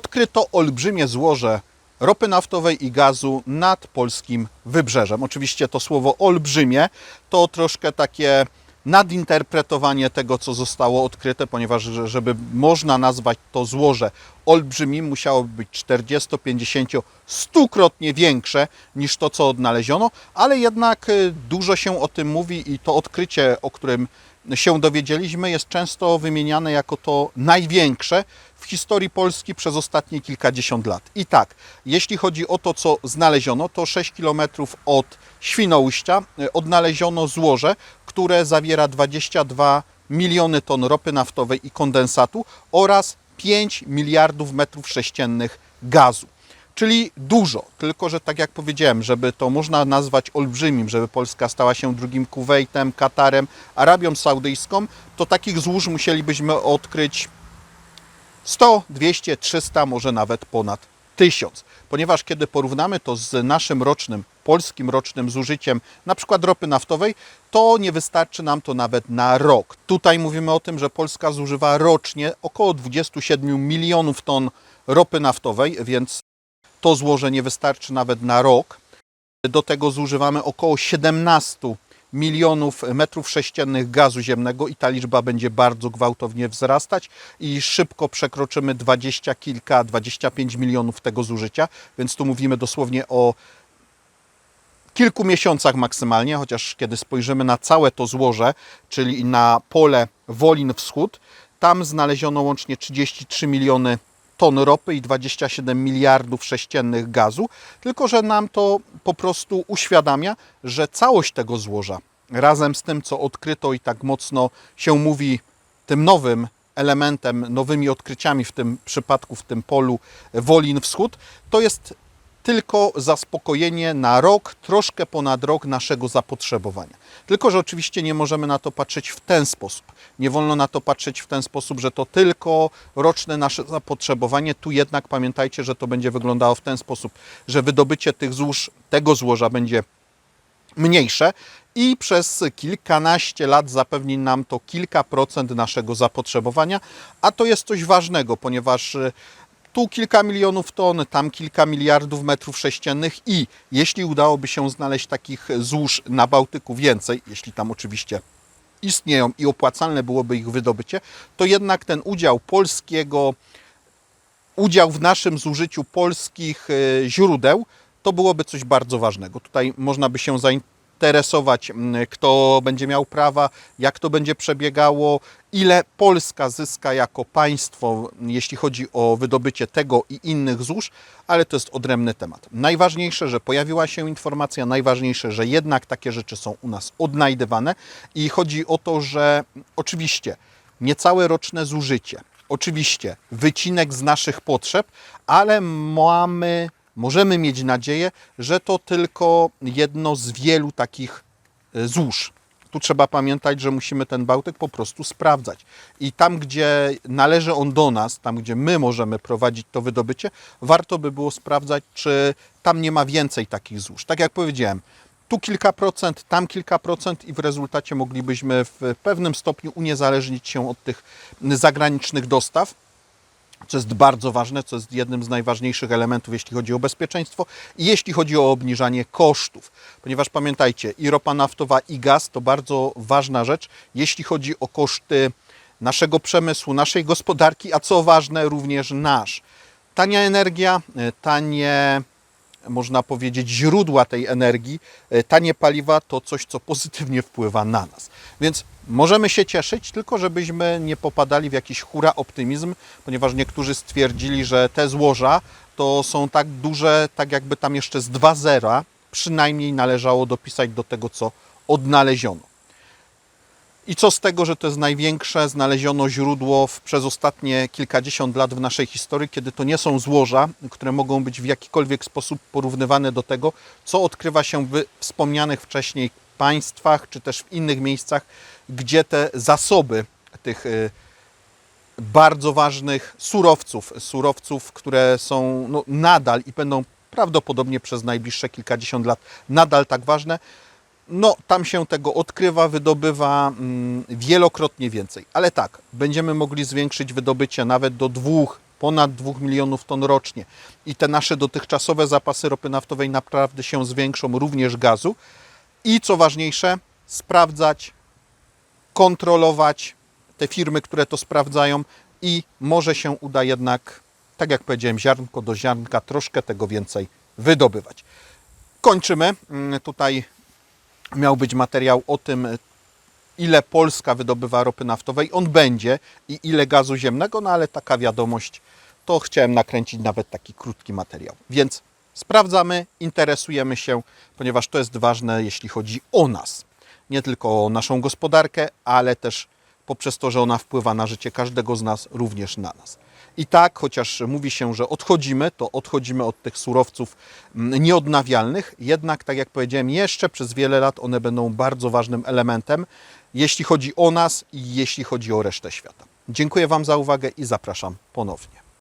odkryto olbrzymie złoże ropy naftowej i gazu nad polskim wybrzeżem. Oczywiście to słowo olbrzymie to troszkę takie nadinterpretowanie tego, co zostało odkryte, ponieważ że- żeby można nazwać to złoże olbrzymim, musiałoby być 40, 50, 100-krotnie większe niż to, co odnaleziono, ale jednak y, dużo się o tym mówi i to odkrycie, o którym się dowiedzieliśmy, jest często wymieniane jako to największe w historii Polski przez ostatnie kilkadziesiąt lat. I tak, jeśli chodzi o to, co znaleziono, to 6 km od Świnoujścia y, odnaleziono złoże, które zawiera 22 miliony ton ropy naftowej i kondensatu oraz 5 miliardów metrów sześciennych gazu. Czyli dużo, tylko że tak jak powiedziałem, żeby to można nazwać olbrzymim, żeby Polska stała się drugim Kuwejtem, Katarem, Arabią Saudyjską, to takich złóż musielibyśmy odkryć 100, 200, 300, może nawet ponad 1000. Ponieważ kiedy porównamy to z naszym rocznym, polskim rocznym zużyciem, na przykład ropy naftowej, to nie wystarczy nam to nawet na rok. Tutaj mówimy o tym, że Polska zużywa rocznie około 27 milionów ton ropy naftowej, więc to złoże nie wystarczy nawet na rok. Do tego zużywamy około 17 milionów metrów sześciennych gazu ziemnego i ta liczba będzie bardzo gwałtownie wzrastać i szybko przekroczymy 20 kilka, 25 milionów tego zużycia, więc tu mówimy dosłownie o kilku miesiącach maksymalnie, chociaż kiedy spojrzymy na całe to złoże, czyli na pole Wolin Wschód, tam znaleziono łącznie 33 miliony ton ropy i 27 miliardów sześciennych gazu, tylko że nam to po prostu uświadamia, że całość tego złoża razem z tym, co odkryto i tak mocno się mówi tym nowym elementem, nowymi odkryciami w tym przypadku, w tym polu Wolin Wschód, to jest tylko zaspokojenie na rok, troszkę ponad rok naszego zapotrzebowania. Tylko, że oczywiście nie możemy na to patrzeć w ten sposób. Nie wolno na to patrzeć w ten sposób, że to tylko roczne nasze zapotrzebowanie. Tu jednak pamiętajcie, że to będzie wyglądało w ten sposób, że wydobycie tych złóż, tego złoża będzie mniejsze i przez kilkanaście lat zapewni nam to kilka procent naszego zapotrzebowania, a to jest coś ważnego, ponieważ tu kilka milionów ton, tam kilka miliardów metrów sześciennych i jeśli udałoby się znaleźć takich złóż na Bałtyku więcej, jeśli tam oczywiście istnieją i opłacalne byłoby ich wydobycie, to jednak ten udział polskiego, udział w naszym zużyciu polskich e, źródeł, to byłoby coś bardzo ważnego. Tutaj można by się zainteresować, m, kto będzie miał prawa, jak to będzie przebiegało, ile Polska zyska jako państwo, jeśli chodzi o wydobycie tego i innych złóż, ale to jest odrębny temat. Najważniejsze, że pojawiła się informacja, najważniejsze, że jednak takie rzeczy są u nas odnajdywane i chodzi o to, że oczywiście niecałe roczne zużycie, oczywiście wycinek z naszych potrzeb, ale mamy, możemy mieć nadzieję, że to tylko jedno z wielu takich e, złóż. Tu trzeba pamiętać, że musimy ten Bałtyk po prostu sprawdzać. I tam, gdzie należy on do nas, tam, gdzie my możemy prowadzić to wydobycie, warto by było sprawdzać, czy tam nie ma więcej takich złóż. Tak jak powiedziałem, tu kilka procent, tam kilka procent i w rezultacie moglibyśmy w pewnym stopniu uniezależnić się od tych zagranicznych dostaw co jest bardzo ważne, co jest jednym z najważniejszych elementów, jeśli chodzi o bezpieczeństwo i jeśli chodzi o obniżanie kosztów. Ponieważ pamiętajcie, i ropa naftowa, i gaz to bardzo ważna rzecz, jeśli chodzi o koszty naszego przemysłu, naszej gospodarki, a co ważne, również nasz. Tania energia, e, tanie można powiedzieć, źródła tej energii, e, tanie paliwa to coś, co pozytywnie wpływa na nas. Więc możemy się cieszyć, tylko żebyśmy nie popadali w jakiś hura optymizm, ponieważ niektórzy stwierdzili, że te złoża to są tak duże, tak jakby tam jeszcze z dwa zera przynajmniej należało dopisać do tego, co odnaleziono. I co z tego, że to jest największe znaleziono źródło w, przez ostatnie kilkadziesiąt lat w naszej historii, kiedy to nie są złoża, które mogą być w jakikolwiek sposób porównywane do tego, co odkrywa się w wspomnianych wcześniej państwach, czy też w innych miejscach, gdzie te zasoby tych y, bardzo ważnych surowców, surowców, które są no, nadal i będą prawdopodobnie przez najbliższe kilkadziesiąt lat nadal tak ważne, no tam się tego odkrywa, wydobywa mm, wielokrotnie więcej. Ale tak, będziemy mogli zwiększyć wydobycie nawet do 2 ponad 2 milionów ton rocznie i te nasze dotychczasowe zapasy ropy naftowej naprawdę się zwiększą, również gazu. I co ważniejsze, sprawdzać, kontrolować te firmy, które to sprawdzają i może się uda jednak, tak jak powiedziałem, ziarnko do ziarnka troszkę tego więcej wydobywać. Kończymy. Mm, Tutaj miał być materiał o tym, ile Polska wydobywa ropy naftowej. On będzie i ile gazu ziemnego, no ale taka wiadomość, to chciałem nakręcić nawet taki krótki materiał. Więc sprawdzamy, interesujemy się, ponieważ to jest ważne, jeśli chodzi o nas. Nie tylko o naszą gospodarkę, ale też poprzez to, że ona wpływa na życie każdego z nas, również na nas. I tak, chociaż mówi się, że odchodzimy, to odchodzimy od tych surowców mm, nieodnawialnych, jednak, tak jak powiedziałem, jeszcze przez wiele lat one będą bardzo ważnym elementem, jeśli chodzi o nas i jeśli chodzi o resztę świata. Dziękuję Wam za uwagę i zapraszam ponownie.